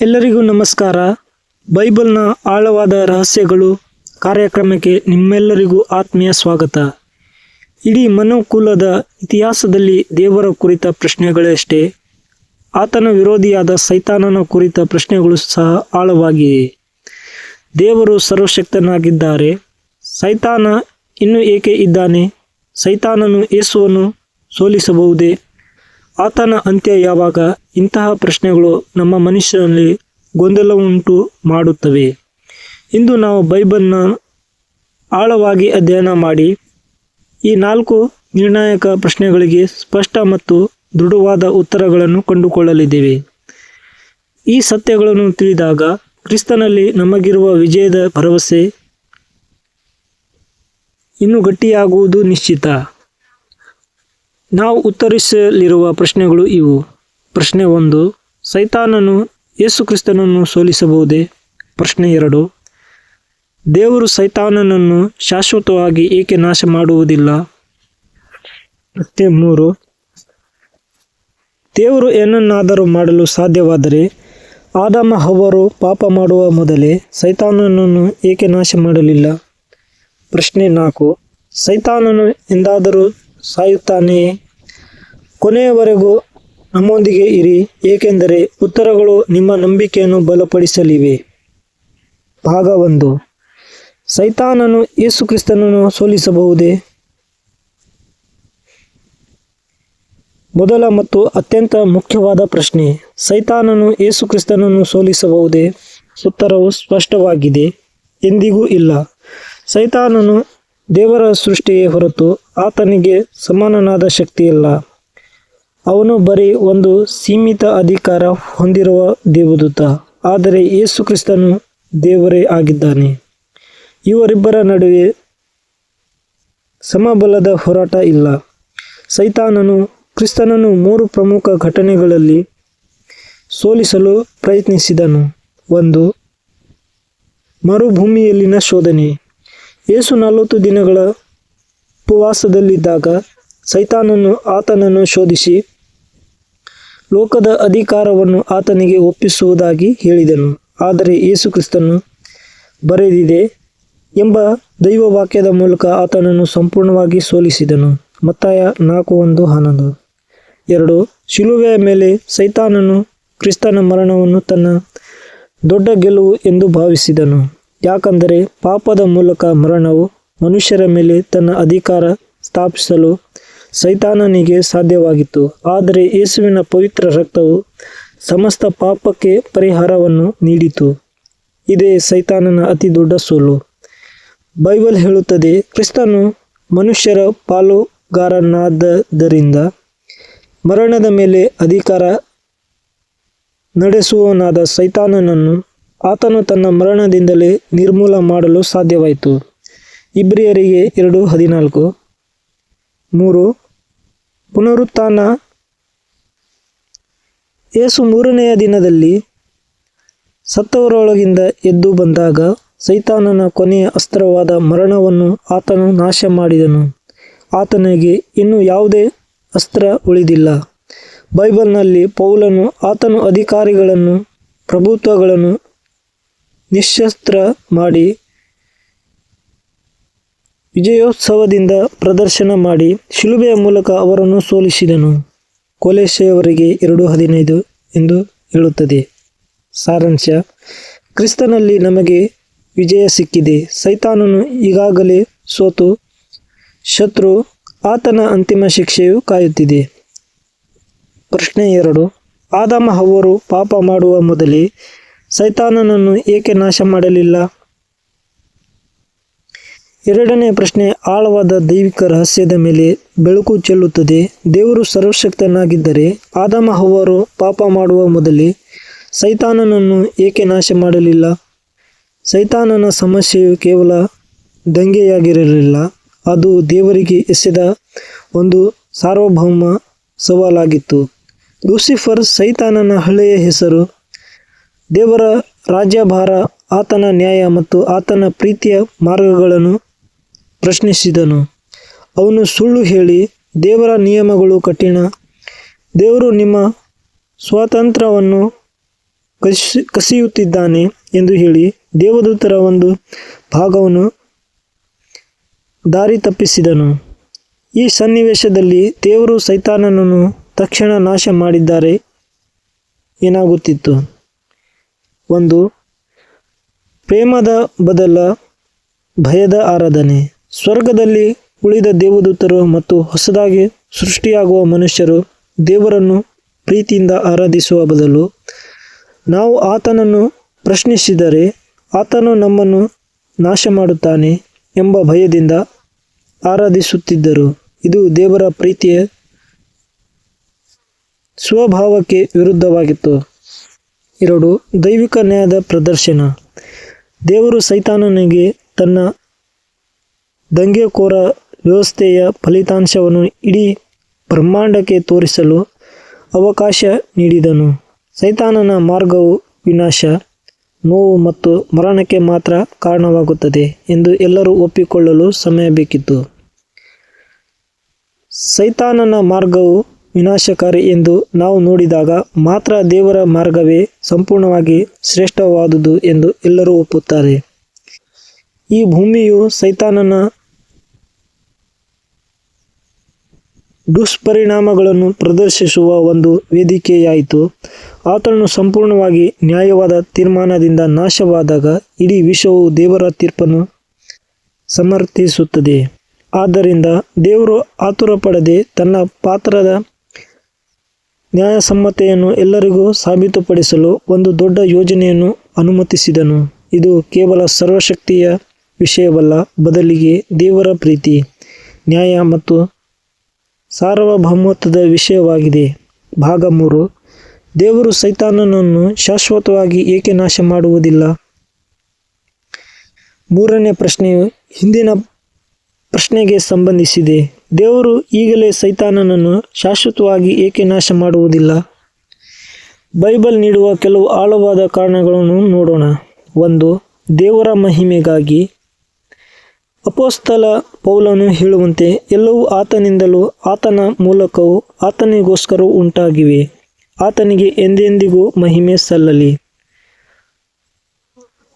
ಎಲ್ಲರಿಗೂ ನಮಸ್ಕಾರ. ಬೈಬಲ್ನ ಆಳವಾದ ರಹಸ್ಯಗಳು ಕಾರ್ಯಕ್ರಮಕ್ಕೆ ನಿಮ್ಮೆಲ್ಲರಿಗೂ ಆತ್ಮೀಯ ಸ್ವಾಗತ. ಇಡೀ ಮನುಕುಲದ ಇತಿಹಾಸದಲ್ಲಿ ದೇವರ ಕುರಿತ ಪ್ರಶ್ನೆಗಳಷ್ಟೇ, ಆತನ ವಿರೋಧಿಯಾದ ಸೈತಾನನ ಕುರಿತ ಪ್ರಶ್ನೆಗಳು ಸಹ ಆಳವಾಗಿವೆ. ದೇವರು ಸರ್ವಶಕ್ತನಾಗಿದ್ದಾರೆ. ಸೈತಾನ ಇನ್ನೂ ಏಕೆ ಇದ್ದಾನೆ? ಸೈತಾನನು ಯೇಸುವನ್ನು ಸೋಲಿಸಬಹುದೇ? ಆತನ ಅಂತ್ಯ ಯಾವಾಗ ಇಂತಹ ಪ್ರಶ್ನೆಗಳು ನಮ್ಮ ಮನುಷ್ಯನಲ್ಲಿ ಗೊಂದಲವುಂಟು ಮಾಡುತ್ತವೆ. ಇಂದು ನಾವು ಬೈಬಲ್ನ ಆಳವಾಗಿ ಅಧ್ಯಯನ ಮಾಡಿ ಈ ನಾಲ್ಕು ನಿರ್ಣಾಯಕ ಪ್ರಶ್ನೆಗಳಿಗೆ ಸ್ಪಷ್ಟ ಮತ್ತು ದೃಢವಾದ ಉತ್ತರಗಳನ್ನು ಕಂಡುಕೊಳ್ಳಲಿದ್ದೇವೆ. ಈ ಸತ್ಯಗಳನ್ನು ತಿಳಿದಾಗ ಕ್ರಿಸ್ತನಲ್ಲಿ ನಮಗಿರುವ ವಿಜಯದ ಭರವಸೆ ಇನ್ನೂ ಗಟ್ಟಿಯಾಗುವುದು ನಿಶ್ಚಿತ. ನಾವು ಉತ್ತರಿಸಲಿರುವ ಪ್ರಶ್ನೆಗಳು ಇವು. ಪ್ರಶ್ನೆ ಒಂದು, ಸೈತಾನನು ಯೇಸು ಕ್ರಿಸ್ತನನ್ನು ಸೋಲಿಸಬಹುದೇ? ಪ್ರಶ್ನೆ ಎರಡು, ದೇವರು ಸೈತಾನನನ್ನು ಶಾಶ್ವತವಾಗಿ ಏಕೆ ನಾಶ ಮಾಡುವುದಿಲ್ಲ? ಪ್ರಶ್ನೆ ಮೂರು, ದೇವರು ಏನನ್ನಾದರೂ ಮಾಡಲು ಸಾಧ್ಯವಾದರೆ ಆದಮ ಅವರು ಪಾಪ ಮಾಡುವ ಮೊದಲೇ ಸೈತಾನನನ್ನು ಏಕೆ ನಾಶ ಮಾಡಲಿಲ್ಲ? ಪ್ರಶ್ನೆ ನಾಲ್ಕು, ಸೈತಾನನು ಎಂದಾದರೂ ಸಾಯುತ್ತಾನೆಯೇ ಕೊನೆಯವರೆಗೂ ನಮ್ಮೊಂದಿಗೆ ಇರಿ, ಏಕೆಂದರೆ ಉತ್ತರಗಳು ನಿಮ್ಮ ನಂಬಿಕೆಯನ್ನು ಬಲಪಡಿಸಲಿವೆ. ಭಾಗ ಒಂದು. ಸೈತಾನನು ಯೇಸು ಕ್ರಿಸ್ತನನ್ನು ಸೋಲಿಸಬಹುದೇ? ಮೊದಲ ಮತ್ತು ಅತ್ಯಂತ ಮುಖ್ಯವಾದ ಪ್ರಶ್ನೆ, ಸೈತಾನನು ಯೇಸು ಕ್ರಿಸ್ತನನ್ನು ಸೋಲಿಸಬಹುದೇ? ಉತ್ತರವು ಸ್ಪಷ್ಟವಾಗಿದೆ, ಎಂದಿಗೂ ಇಲ್ಲ. ಸೈತಾನನು ದೇವರ ಸೃಷ್ಟಿಯೇ ಹೊರತು ಆತನಿಗೆ ಸಮಾನನಾದ ಶಕ್ತಿಯಿಲ್ಲ. ಅವನು ಬರೀ ಒಂದು ಸೀಮಿತ ಅಧಿಕಾರ ಹೊಂದಿರುವ ದೇವದೂತ, ಆದರೆ ಯೇಸು ಕ್ರಿಸ್ತನು ದೇವರೇ ಆಗಿದ್ದಾನೆ. ಇವರಿಬ್ಬರ ನಡುವೆ ಸಮಬಲದ ಹೋರಾಟ ಇಲ್ಲ. ಸೈತಾನನು ಕ್ರಿಸ್ತನನ್ನು ಮೂರು ಪ್ರಮುಖ ಘಟನೆಗಳಲ್ಲಿ ಸೋಲಿಸಲು ಪ್ರಯತ್ನಿಸಿದನು. ಒಂದು, ಮರುಭೂಮಿಯಲ್ಲಿನ ಶೋಧನೆ. ಯೇಸು ನಲವತ್ತು ದಿನಗಳ ಉಪವಾಸದಲ್ಲಿದ್ದಾಗ ಸೈತಾನನು ಆತನನ್ನು ಶೋಧಿಸಿ, ಲೋಕದ ಅಧಿಕಾರವನ್ನು ಆತನಿಗೆ ಒಪ್ಪಿಸುವುದಾಗಿ ಹೇಳಿದನು. ಆದರೆ ಯೇಸು ಕ್ರಿಸ್ತನು ಬರೆದಿದೆ ಎಂಬ ದೈವವಾಕ್ಯದ ಮೂಲಕ ಆತನನ್ನು ಸಂಪೂರ್ಣವಾಗಿ ಸೋಲಿಸಿದನು. ಮತ್ತಾಯ ನಾಲ್ಕು ಒಂದು ಹನ್ನೊಂದು. ಎರಡು ಶಿಲುವೆಯ ಮೇಲೆ ಸೈತಾನನು ಕ್ರಿಸ್ತನ ಮರಣವನ್ನು ತನ್ನ ದೊಡ್ಡ ಗೆಲುವು ಎಂದು ಭಾವಿಸಿದನು. ಯಾಕಂದರೆ ಪಾಪದ ಮೂಲಕ ಮರಣವು ಮನುಷ್ಯರ ಮೇಲೆ ತನ್ನ ಅಧಿಕಾರ ಸ್ಥಾಪಿಸಲು ಸೈತಾನನಿಗೆ ಸಾಧ್ಯವಾಗಿತ್ತು. ಆದರೆ ಯೇಸುವಿನ ಪವಿತ್ರ ರಕ್ತವು ಸಮಸ್ತ ಪಾಪಕ್ಕೆ ಪರಿಹಾರವನ್ನು ನೀಡಿತು. ಇದೇ ಸೈತಾನನ ಅತಿ ದೊಡ್ಡ ಸೋಲು. ಬೈಬಲ್ ಹೇಳುತ್ತದೆ, ಕ್ರಿಸ್ತನು ಮನುಷ್ಯರ ಪಾಲುಗಾರನಾದದರಿಂದ ಮರಣದ ಮೇಲೆ ಅಧಿಕಾರ ನಡೆಸುವವನಾದ ಸೈತಾನನನ್ನು ಆತನು ತನ್ನ ಮರಣದಿಂದಲೇ ನಿರ್ಮೂಲ ಮಾಡಲು ಸಾಧ್ಯವಾಯಿತು. ಇಬ್ರಿಯರಿಗೆ ಎರಡು ಹದಿನಾಲ್ಕು. ಮೂರು. ಪುನರುತ್ಥಾನ. ಯೇಸು ಮೂರನೆಯ ದಿನದಲ್ಲಿ ಸತ್ತವರೊಳಗಿಂದ ಎದ್ದು ಬಂದಾಗ ಸೈತಾನನ ಕೊನೆಯ ಅಸ್ತ್ರವಾದ ಮರಣವನ್ನು ಆತನು ನಾಶ ಮಾಡಿದನು ಆತನಿಗೆ ಇನ್ನೂ ಯಾವುದೇ ಅಸ್ತ್ರ ಉಳಿದಿಲ್ಲ. ಬೈಬಲ್ನಲ್ಲಿ ಪೌಲನು ಆತನು ಅಧಿಕಾರಿಗಳನ್ನು, ಪ್ರಭುತ್ವಗಳನ್ನು ನಿಶಸ್ತ್ರ ಮಾಡಿ ವಿಜಯೋತ್ಸವದಿಂದ ಪ್ರದರ್ಶನ ಮಾಡಿ ಶಿಲುಬೆಯ ಮೂಲಕ ಅವರನ್ನು ಸೋಲಿಸಿದನು. ಕೊಲೆಸೆಯವರಿಗೆ ಎರಡು ಹದಿನೈದು ಎಂದು ಹೇಳುತ್ತದೆ. ಸಾರಾಂಶ, ಕ್ರಿಸ್ತನಲ್ಲಿ ನಮಗೆ ವಿಜಯ ಸಿಕ್ಕಿದೆ. ಸೈತಾನನು ಈಗಾಗಲೇ ಸೋತು. ಶತ್ರು ಆತನ ಅಂತಿಮ ಶಿಕ್ಷೆಯು ಕಾಯುತ್ತಿದೆ. ಪ್ರಶ್ನೆ ಎರಡು, ಆದಾಮ ಅವರು ಪಾಪ ಮಾಡುವ ಮೊದಲೇ ಸೈತಾನನನ್ನು ಏಕೆ ನಾಶ ಮಾಡಲಿಲ್ಲ? ಎರಡನೇ ಪ್ರಶ್ನೆ, ಆಳವಾದ ದೈವಿಕ ರಹಸ್ಯದ ಮೇಲೆ ಬೆಳಕು ಚೆಲ್ಲುತ್ತದೆ. ದೇವರು ಸರ್ವಶಕ್ತನಾಗಿದ್ದರೆ ಆದಮ ಹವರು ಪಾಪ ಮಾಡುವ ಮೊದಲೇ ಸೈತಾನನನ್ನು ಏಕೆ ನಾಶ ಮಾಡಲಿಲ್ಲ? ಸೈತಾನನ ಸಮಸ್ಯೆಯು ಕೇವಲ ದಂಗೆಯಾಗಿರಲಿಲ್ಲ. ಅದು ದೇವರಿಗೆ ಎಸೆದ ಒಂದು ಸಾರ್ವಭೌಮ ಸವಾಲಾಗಿತ್ತು. ಲೂಸಿಫರ್ ಸೈತಾನನ ಹಳೆಯ ಹೆಸರು ದೇವರ ರಾಜ್ಯಭಾರ, ಆತನ ನ್ಯಾಯ ಮತ್ತು ಆತನ ಪ್ರೀತಿಯ ಮಾರ್ಗಗಳನ್ನು ಪ್ರಶ್ನಿಸಿದನು. ಅವನು ಸುಳ್ಳು ಹೇಳಿ, ದೇವರ ನಿಯಮಗಳು ಕಠಿಣ. ದೇವರು ನಿಮ್ಮ ಸ್ವಾತಂತ್ರ್ಯವನ್ನು ಕಸಿ, ಕಸಿಯುತ್ತಿದ್ದಾನೆ ಎಂದು ಹೇಳಿ, ದೇವದೂತರ ಒಂದು ಭಾಗವನ್ನು ದಾರಿ ತಪ್ಪಿಸಿದನು. ಈ ಸನ್ನಿವೇಶದಲ್ಲಿ ದೇವರು ಸೈತಾನನನ್ನು ತಕ್ಷಣ ನಾಶ ಮಾಡಿದ್ದಾರೆ ಏನಾಗುತ್ತಿತ್ತು? ಒಂದು ಪ್ರೇಮದ ಬದಲ ಭಯದ ಆರಾಧನೆ. ಸ್ವರ್ಗದಲ್ಲಿ ಉಳಿದ ದೇವದೂತರು ಮತ್ತು ಹೊಸದಾಗಿ ಸೃಷ್ಟಿಯಾಗುವ ಮನುಷ್ಯರು ದೇವರನ್ನು ಪ್ರೀತಿಯಿಂದ ಆರಾಧಿಸುವ ಬದಲು ನಾವು ಆತನನ್ನು ಪ್ರಶ್ನಿಸಿದರೆ ಆತನು ನಮ್ಮನ್ನು ನಾಶ ಮಾಡುತ್ತಾನೆ ಎಂಬ ಭಯದಿಂದ ಆರಾಧಿಸುತ್ತಿದ್ದರು. ಇದು ದೇವರ ಪ್ರೀತಿಯ ಸ್ವಭಾವಕ್ಕೆ ವಿರುದ್ಧವಾಗಿತ್ತು. ಎರಡು ದೈವಿಕ ನ್ಯಾಯದ ಪ್ರದರ್ಶನ. ದೇವರು ಸೈತಾನನಿಗೆ ತನ್ನ ದಂಗೆಕೋರ ವ್ಯವಸ್ಥೆಯ ಫಲಿತಾಂಶವನ್ನು ಇಡೀ ಬ್ರಹ್ಮಾಂಡಕ್ಕೆ ತೋರಿಸಲು ಅವಕಾಶ ನೀಡಿದನು. ಸೈತಾನನ ಮಾರ್ಗವು ವಿನಾಶ, ನೋವು ಮತ್ತು ಮರಣಕ್ಕೆ ಮಾತ್ರ ಕಾರಣವಾಗುತ್ತದೆ ಎಂದು ಎಲ್ಲರೂ ಒಪ್ಪಿಕೊಳ್ಳಲು ಸಮಯ ಬೇಕಿತ್ತು. ಸೈತಾನನ ಮಾರ್ಗವು ವಿನಾಶಕಾರಿ ಎಂದು ನಾವು ನೋಡಿದಾಗ ಮಾತ್ರ ದೇವರ ಮಾರ್ಗವೇ ಸಂಪೂರ್ಣವಾಗಿ ಶ್ರೇಷ್ಠವಾದುದು ಎಂದು ಎಲ್ಲರೂ ಒಪ್ಪುತ್ತಾರೆ. ಈ ಭೂಮಿಯು ಸೈತಾನನ ದುಷ್ಪರಿಣಾಮಗಳನ್ನು ಪ್ರದರ್ಶಿಸುವ ಒಂದು ವೇದಿಕೆಯಾಯಿತು. ಆತನು ಸಂಪೂರ್ಣವಾಗಿ ನ್ಯಾಯವಾದ ತೀರ್ಮಾನದಿಂದ ನಾಶವಾದಾಗ ಇಡೀ ವಿಶ್ವವು ದೇವರ ತೀರ್ಪನ್ನು ಸಮರ್ಥಿಸುತ್ತದೆ. ಆದ್ದರಿಂದ ದೇವರು ಆತುರ ಪಡದೆ ತನ್ನ ಪಾತ್ರದ ನ್ಯಾಯಸಮ್ಮತೆಯನ್ನು ಎಲ್ಲರಿಗೂ ಸಾಬೀತುಪಡಿಸಲು ಒಂದು ದೊಡ್ಡ ಯೋಜನೆಯನ್ನು ಅನುಮತಿಸಿದನು. ಇದು ಕೇವಲ ಸರ್ವಶಕ್ತಿಯ ವಿಷಯವಲ್ಲ, ಬದಲಿಗೆ ದೇವರ ಪ್ರೀತಿ, ನ್ಯಾಯ ಮತ್ತು ಸಾರ್ವಭೌಮತ್ವದ ವಿಷಯವಾಗಿದೆ. ಭಾಗ ಮೂರು. ದೇವರು ಸೈತಾನನನ್ನು ಶಾಶ್ವತವಾಗಿ ಏಕೆ ನಾಶ ಮಾಡುವುದಿಲ್ಲ? ಮೂರನೇ ಪ್ರಶ್ನೆಯು ಹಿಂದಿನ ಪ್ರಶ್ನೆಗೆ ಸಂಬಂಧಿಸಿದೆ. ದೇವರು ಈಗಲೇ ಸೈತಾನನನ್ನು ಶಾಶ್ವತವಾಗಿ ಏಕೆ ನಾಶ ಮಾಡುವುದಿಲ್ಲ? ಬೈಬಲ್ ನೀಡುವ ಕೆಲವು ಆಳವಾದ ಕಾರಣಗಳನ್ನು ನೋಡೋಣ. ಒಂದು, ದೇವರ ಮಹಿಮೆಗಾಗಿ. ಅಪೋಸ್ತಲ ಪೌಲನು ಹೇಳುವಂತೆ, ಎಲ್ಲವೂ ಆತನಿಂದಲೂ ಆತನ ಮೂಲಕವೂ ಆತನಿಗೋಸ್ಕರ ಉಂಟಾಗಿವೆ. ಆತನಿಗೆ ಎಂದೆಂದಿಗೂ ಮಹಿಮೆ ಸಲ್ಲಲಿ.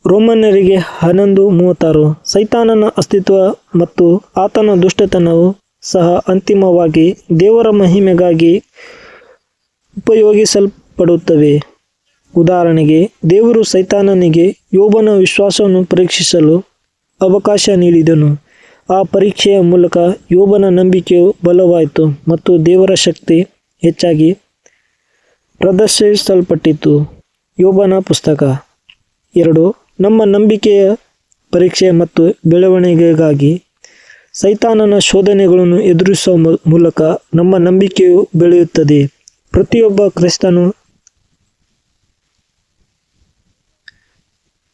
ರೋಮನ್ನರಿಗೆ ಹನ್ನೊಂದು ಮೂವತ್ತಾರು, ಸೈತಾನನ ಅಸ್ತಿತ್ವ ಮತ್ತು ಆತನ ದುಷ್ಟತನವು ಸಹ ಅಂತಿಮವಾಗಿ ದೇವರ ಮಹಿಮೆಗಾಗಿ ಉಪಯೋಗಿಸಲ್ಪಡುತ್ತವೆ. ಉದಾಹರಣೆಗೆ, ದೇವರು ಸೈತಾನನಿಗೆ ಯೋಬನ ವಿಶ್ವಾಸವನ್ನು ಪರೀಕ್ಷಿಸಲು ಅವಕಾಶ ನೀಡಿದನು. ಆ ಪರೀಕ್ಷೆಯ ಮೂಲಕ ಯೋಬನ ನಂಬಿಕೆಯು ಬಲವಾಯಿತು ಮತ್ತು ದೇವರ ಶಕ್ತಿ ಹೆಚ್ಚಾಗಿ ಪ್ರದರ್ಶಿಸಲ್ಪಟ್ಟಿತು. ಯೋಬನ ಪುಸ್ತಕ ಎರಡು, ನಮ್ಮ ನಂಬಿಕೆಯ ಪರೀಕ್ಷೆ ಮತ್ತು ಬೆಳವಣಿಗೆಗಾಗಿ ಸೈತಾನನ ಶೋಧನೆಗಳನ್ನು ಎದುರಿಸುವ ಮೂಲಕ ನಮ್ಮ ನಂಬಿಕೆಯು ಬೆಳೆಯುತ್ತದೆ. ಪ್ರತಿಯೊಬ್ಬ ಕ್ರಿಸ್ತನು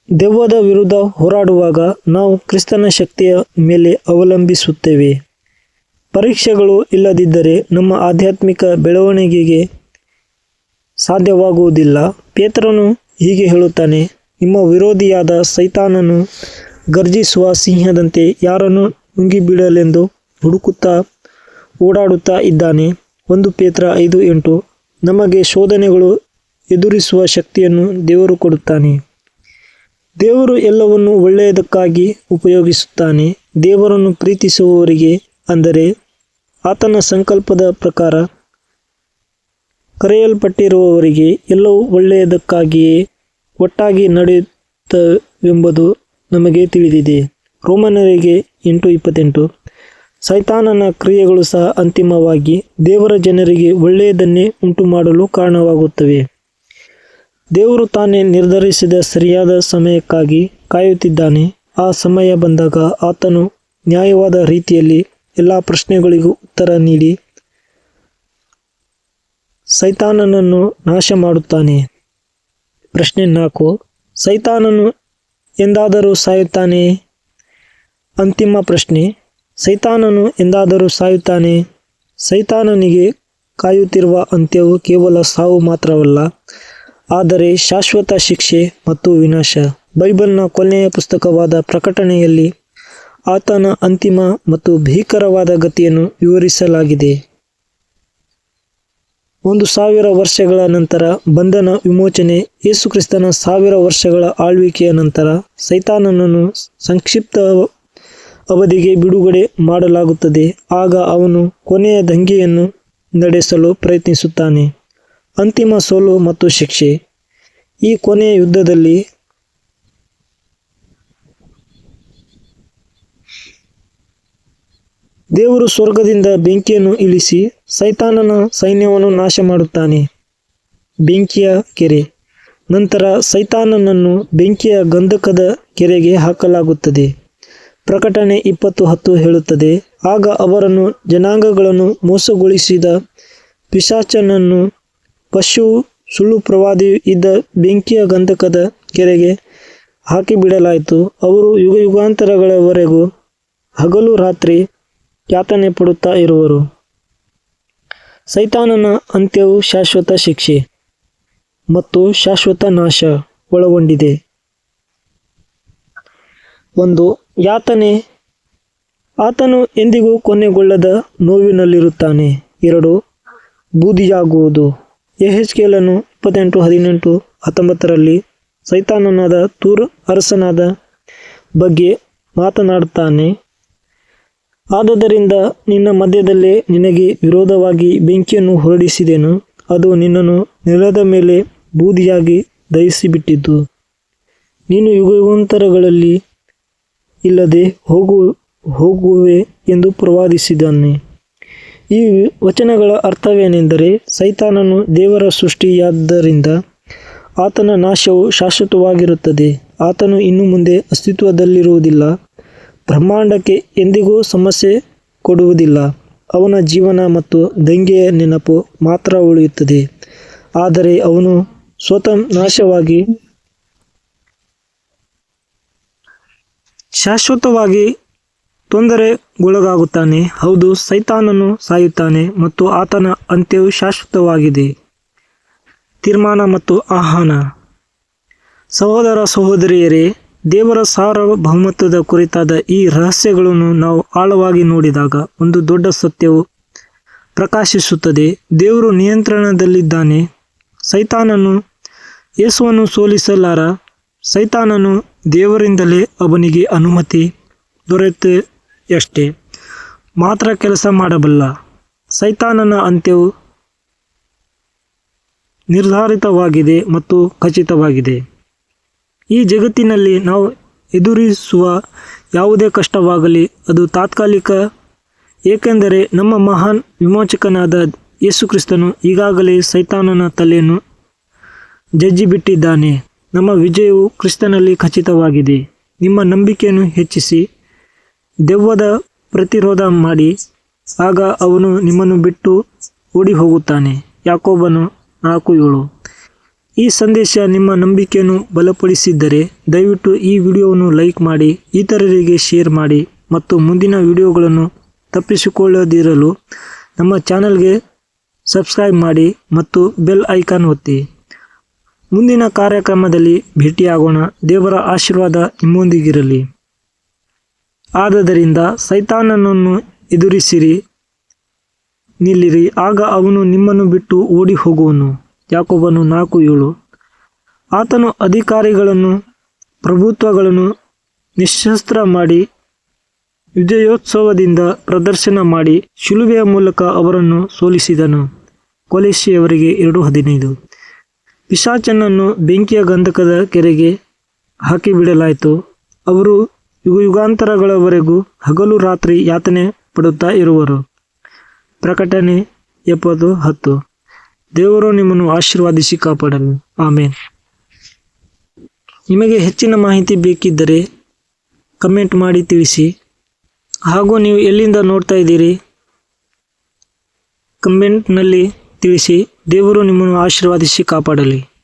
ದೆವ್ವದ ವಿರುದ್ಧ ಹೋರಾಡುವಾಗ ನಾವು ಕ್ರಿಸ್ತನ ಶಕ್ತಿಯ ಮೇಲೆ ಅವಲಂಬಿಸುತ್ತೇವೆ. ಪರೀಕ್ಷೆಗಳು ಇಲ್ಲದಿದ್ದರೆ ನಮ್ಮ ಆಧ್ಯಾತ್ಮಿಕ ಬೆಳವಣಿಗೆಗೆ ಸಾಧ್ಯವಾಗುವುದಿಲ್ಲ. ಪೇತ್ರನು ಹೀಗೆ ಹೇಳುತ್ತಾನೆ, ನಿಮ್ಮ ವಿರೋಧಿಯಾದ ಸೈತಾನನು ಗರ್ಜಿಸುವ ಸಿಂಹದಂತೆ ಯಾರನ್ನು ನುಂಗಿಬಿಡಲೆಂದು ಹುಡುಕುತ್ತಾ ಓಡಾಡುತ್ತಾ ಇದ್ದಾನೆ. ಒಂದು ಪೇತ್ರ ಐದು ಎಂಟು. ನಮಗೆ ಶೋಧನೆಗಳು ಎದುರಿಸುವ ಶಕ್ತಿಯನ್ನು ದೇವರು ಕೊಡುತ್ತಾನೆ. ದೇವರು ಎಲ್ಲವನ್ನು ಒಳ್ಳೆಯದಕ್ಕಾಗಿ ಉಪಯೋಗಿಸುತ್ತಾನೆ. ದೇವರನ್ನು ಪ್ರೀತಿಸುವವರಿಗೆ ಅಂದರೆ ಆತನ ಸಂಕಲ್ಪದ ಪ್ರಕಾರ ಕರೆಯಲ್ಪಟ್ಟಿರುವವರಿಗೆ ಎಲ್ಲವೂ ಒಳ್ಳೆಯದಕ್ಕಾಗಿಯೇ ಒಟ್ಟಾಗಿ ನಡೆಯುತ್ತವೆಂಬುದು ನಮಗೆ ತಿಳಿದಿದೆ. ರೋಮನರಿಗೆ ಎಂಟು ಇಪ್ಪತ್ತೆಂಟು. ಸೈತಾನನ ಕ್ರಿಯೆಗಳು ಸಹ ಅಂತಿಮವಾಗಿ ದೇವರ ಜನರಿಗೆ ಒಳ್ಳೆಯದನ್ನೇ ಉಂಟು ಮಾಡಲು ಕಾರಣವಾಗುತ್ತವೆ. ದೇವರು ತಾನೇ ನಿರ್ಧರಿಸಿದ ಸರಿಯಾದ ಸಮಯಕ್ಕಾಗಿ ಕಾಯುತ್ತಿದ್ದಾನೆ. ಆ ಸಮಯ ಬಂದಾಗ ಆತನು ನ್ಯಾಯವಾದ ರೀತಿಯಲ್ಲಿ ಎಲ್ಲ ಪ್ರಶ್ನೆಗಳಿಗೂ ಉತ್ತರ ನೀಡಿ ಸೈತಾನನನ್ನು ನಾಶ ಮಾಡುತ್ತಾನೆ. ಪ್ರಶ್ನೆ ನಾಲ್ಕು, ಸೈತಾನನು ಎಂದಾದರೂ ಸಾಯುತ್ತಾನೆ ಅಂತಿಮ ಪ್ರಶ್ನೆ, ಸೈತಾನನು ಎಂದಾದರೂ ಸಾಯುತ್ತಾನೆ? ಸೈತಾನನಿಗೆ ಕಾಯುತ್ತಿರುವ ಅಂತ್ಯವು ಕೇವಲ ಸಾವು ಮಾತ್ರವಲ್ಲ, ಆದರೆ ಶಾಶ್ವತ ಶಿಕ್ಷೆ ಮತ್ತು ವಿನಾಶ. ಬೈಬಲ್ನ ಕೊನೆಯ ಪುಸ್ತಕವಾದ ಪ್ರಕಟಣೆಯಲ್ಲಿ ಆತನ ಅಂತಿಮ ಮತ್ತು ಭೀಕರವಾದ ಗತಿಯನ್ನು ವಿವರಿಸಲಾಗಿದೆ. ಒಂದು ಸಾವಿರ ವರ್ಷಗಳ ನಂತರ ಬಂಧನ ವಿಮೋಚನೆ ಯೇಸುಕ್ರಿಸ್ತನ ಸಾವಿರ ವರ್ಷಗಳ ಆಳ್ವಿಕೆಯ ನಂತರ ಸೈತಾನನನ್ನು ಸಂಕ್ಷಿಪ್ತ ಅವಧಿಗೆ ಬಿಡುಗಡೆ ಮಾಡಲಾಗುತ್ತದೆ. ಆಗ ಅವನು ಕೊನೆಯ ದಂಗೆಯನ್ನು ನಡೆಸಲು ಪ್ರಯತ್ನಿಸುತ್ತಾನೆ. ಅಂತಿಮ ಸೋಲು ಮತ್ತು ಶಿಕ್ಷೆ. ಈ ಕೊನೆಯ ಯುದ್ಧದಲ್ಲಿ ದೇವರು ಸ್ವರ್ಗದಿಂದ ಬೆಂಕಿಯನ್ನು ಇಳಿಸಿ ಸೈತಾನನ ಸೈನ್ಯವನ್ನು ನಾಶ ಮಾಡುತ್ತಾನೆ ಬೆಂಕಿಯ ಕೆರೆ. ನಂತರ ಸೈತಾನನನ್ನು ಬೆಂಕಿಯ ಗಂಧಕದ ಕೆರೆಗೆ ಹಾಕಲಾಗುತ್ತದೆ. ಪ್ರಕಟಣೆ ಇಪ್ಪತ್ತು ಹತ್ತು ಹೇಳುತ್ತದೆ. ಆಗ ಅವರನ್ನು ಜನಾಂಗಗಳನ್ನು ಮೋಸಗೊಳಿಸಿದ ಪಿಶಾಚನನ್ನು ಪಶು ಸುಳ್ಳು ಪ್ರವಾದಿ ಇದ್ದ ಬೆಂಕಿಯ ಗಂಧಕದ ಕೆರೆಗೆ ಹಾಕಿಬಿಡಲಾಯಿತು. ಅವರು ಯುಗ ಯುಗಾಂತರಗಳವರೆಗೂ ಹಗಲು ರಾತ್ರಿ ಯಾತನೆ ಪಡುತ್ತಾ ಇರುವರು. ಸೈತಾನನ ಅಂತ್ಯವು ಶಾಶ್ವತ ಶಿಕ್ಷೆ ಮತ್ತು ಶಾಶ್ವತ ನಾಶ ಒಳಗೊಂಡಿದೆ. ಒಂದು ಯಾತನೆ? ಆತನು ಎಂದಿಗೂ ಕೊನೆಗೊಳ್ಳದ ನೋವಿನಲ್ಲಿರುತ್ತಾನೆ. ಎರಡು, ಬೂದಿಯಾಗುವುದು. ಯೆಹೆಜ್ಕೇಲನು ಇಪ್ಪತ್ತೆಂಟು, ಹದಿನೆಂಟು, ಹತ್ತೊಂಬತ್ತರಲ್ಲಿ ಸೈತಾನನಾದ ತೂರ್ ಅರಸನಾದ ಬಗ್ಗೆ ಮಾತನಾಡುತ್ತಾನೆ. ಆದದರಿಂದ ನಿನ್ನ ಮಧ್ಯದಲ್ಲೇ ನಿನಗೆ ವಿರೋಧವಾಗಿ ಬೆಂಕಿಯನ್ನು ಹೊರಡಿಸಿದೆನು. ಅದು ನಿನ್ನನ್ನು ನೆಲದ ಮೇಲೆ ಬೂದಿಯಾಗಿ ದಹಿಸಿಬಿಟ್ಟಿತು. ನೀನು ಯುಗಾಂತರಗಳಲ್ಲಿ ಇಲ್ಲದೆ ಹೋಗು, ಹೋಗುವೆ ಎಂದು ಪ್ರವಾದಿಸಿದ್ದಾನೆ. ಈ ವಚನಗಳ ಅರ್ಥವೇನೆಂದರೆ ಸೈತಾನನು ದೇವರ ಸೃಷ್ಟಿಯಾದ್ದರಿಂದ ಆತನ ನಾಶವು ಶಾಶ್ವತವಾಗಿರುತ್ತದೆ. ಆತನು ಇನ್ನು ಮುಂದೆ ಅಸ್ತಿತ್ವದಲ್ಲಿರುವುದಿಲ್ಲ, ಬ್ರಹ್ಮಾಂಡಕ್ಕೆ ಎಂದಿಗೂ ಸಮಸ್ಯೆ ಕೊಡುವುದಿಲ್ಲ. ಅವನ ಜೀವನ ಮತ್ತು ದಂಗೆಯ ನೆನಪು ಮಾತ್ರ ಉಳಿಯುತ್ತದೆ. ಆದರೆ ಅವನು ಸ್ವತಃ ನಾಶವಾಗಿ ಶಾಶ್ವತವಾಗಿ ತೊಂದರೆಗೊಳಗಾಗುತ್ತಾನೆ. ಹೌದು, ಸೈತಾನನು ಸಾಯುತ್ತಾನೆ ಮತ್ತು ಆತನ ಅಂತ್ಯವು ಶಾಶ್ವತವಾಗಿದೆ. ತೀರ್ಮಾನ ಮತ್ತು ಆಹ್ವಾನ. ಸಹೋದರ ಸಹೋದರಿಯರೇ, ದೇವರ ಸಾರ್ವಭೌಮತ್ವದ ಕುರಿತಾದ ಈ ರಹಸ್ಯಗಳನ್ನು ನಾವು ಆಳವಾಗಿ ನೋಡಿದಾಗ ಒಂದು ದೊಡ್ಡ ಸತ್ಯವು ಪ್ರಕಾಶಿಸುತ್ತದೆ. ದೇವರು ನಿಯಂತ್ರಣದಲ್ಲಿದ್ದಾನೆ. ಸೈತಾನನು ಯೇಸುವನ್ನು ಸೋಲಿಸಲಾರ. ಸೈತಾನನು ದೇವರಿಂದಲೇ ಅವನಿಗೆ ಅನುಮತಿ ದೊರೆತೆಯಷ್ಟೇ ಮಾತ್ರ ಕೆಲಸ ಮಾಡಬಲ್ಲ. ಸೈತಾನನ ಅಂತ್ಯವು ನಿರ್ಧಾರಿತವಾಗಿದೆ ಮತ್ತು ಖಚಿತವಾಗಿದೆ. ಈ ಜಗತ್ತಿನಲ್ಲಿ ನಾವು ಎದುರಿಸುವ ಯಾವುದೇ ಕಷ್ಟವಾಗಲಿ, ಅದು ತಾತ್ಕಾಲಿಕ, ಏಕೆಂದರೆ ನಮ್ಮ ಮಹಾನ್ ವಿಮೋಚಕನಾದ ಯೇಸುಕ್ರಿಸ್ತನು ಈಗಾಗಲೇ ಸೈತಾನನ ತಲೆಯನ್ನು ಜಜ್ಜಿಬಿಟ್ಟಿದ್ದಾನೆ. ನಮ್ಮ ವಿಜಯವು ಕ್ರಿಸ್ತನಲ್ಲಿ ಖಚಿತವಾಗಿದೆ. ನಿಮ್ಮ ನಂಬಿಕೆಯನ್ನು ಹೆಚ್ಚಿಸಿ, ದೆವ್ವದ ಪ್ರತಿರೋಧ ಮಾಡಿ, ಆಗ ಅವನು ನಿಮ್ಮನ್ನು ಬಿಟ್ಟು ಓಡಿ ಹೋಗುತ್ತಾನೆ ಯಾಕೋಬನು ನಾಲ್ಕು ಏಳು. ಈ ಸಂದೇಶ ನಿಮ್ಮ ನಂಬಿಕೆಯನ್ನು ಬಲಪಡಿಸಿದ್ದರೆ, ದಯವಿಟ್ಟು ಈ ವಿಡಿಯೋವನ್ನು ಲೈಕ್ ಮಾಡಿ, ಇತರರಿಗೆ ಶೇರ್ ಮಾಡಿ ಮತ್ತು ಮುಂದಿನ ವಿಡಿಯೋಗಳನ್ನು ತಪ್ಪಿಸಿಕೊಳ್ಳದಿರಲು ನಮ್ಮ ಚಾನಲ್ಗೆ ಸಬ್ಸ್ಕ್ರೈಬ್ ಮಾಡಿ ಮತ್ತು ಬೆಲ್ ಐಕಾನ್ ಒತ್ತಿ. ಮುಂದಿನ ಕಾರ್ಯಕ್ರಮದಲ್ಲಿ ಭೇಟಿಯಾಗೋಣ. ದೇವರ ಆಶೀರ್ವಾದ ನಿಮ್ಮೊಂದಿಗಿರಲಿ. ಆದ್ದರಿಂದ ಸೈತಾನನನ್ನು ಎದುರಿಸಿರಿ. ನಿಲ್ಲಿರಿ. ಆಗ ಅವನು ನಿಮ್ಮನ್ನು ಬಿಟ್ಟು ಓಡಿ ಹೋಗುವನು ಯಾಕೊಬ್ಬನು ನಾಲ್ಕು ಏಳು. ಆತನು ಅಧಿಕಾರಿಗಳನ್ನು, ಪ್ರಭುತ್ವಗಳನ್ನು ನಿಶಸ್ತ್ರ ಮಾಡಿ, ವಿಜಯೋತ್ಸವದಿಂದ ಪ್ರದರ್ಶನ ಮಾಡಿ, ಶಿಲುಬೆಯ ಮೂಲಕ ಅವರನ್ನು ಸೋಲಿಸಿದನು. ಕೊಲೇಶಿಯವರಿಗೆ ಎರಡು ಹದಿನೈದು. ಪಿಶಾಚನನ್ನು ಬೆಂಕಿಯ ಗಂಧಕದ ಕೆರೆಗೆ ಹಾಕಿಬಿಡಲಾಯಿತು ಅವರು ಯುಗ ಯುಗಾಂತರಗಳವರೆಗೂ ಹಗಲು ರಾತ್ರಿ ಯಾತನೆ ಪಡುತ್ತಾ ಇರುವರು. ಪ್ರಕಟಣೆ ಎಪ್ಪತ್ತು ಹತ್ತು. ದೇವರು ನಿಮ್ಮನ್ನು ಆಶೀರ್ವಾದಿಸಿ ಕಾಪಾಡಲು. ಆಮೇನ್. ನಿಮಗೆ ಹೆಚ್ಚಿನ ಮಾಹಿತಿ ಬೇಕಿದ್ದರೆ ಕಮೆಂಟ್ ಮಾಡಿ ತಿಳಿಸಿ. ಹಾಗೂ ನೀವು ಎಲ್ಲಿಂದ ನೋಡ್ತಾ ಇದ್ದೀರಿ? ಕಮೆಂಟ್ನಲ್ಲಿ ತಿಳಿಸಿ. ದೇವರು ನಿಮ್ಮನ್ನು ಆಶೀರ್ವಾದಿಸಿ ಕಾಪಾಡಲಿ.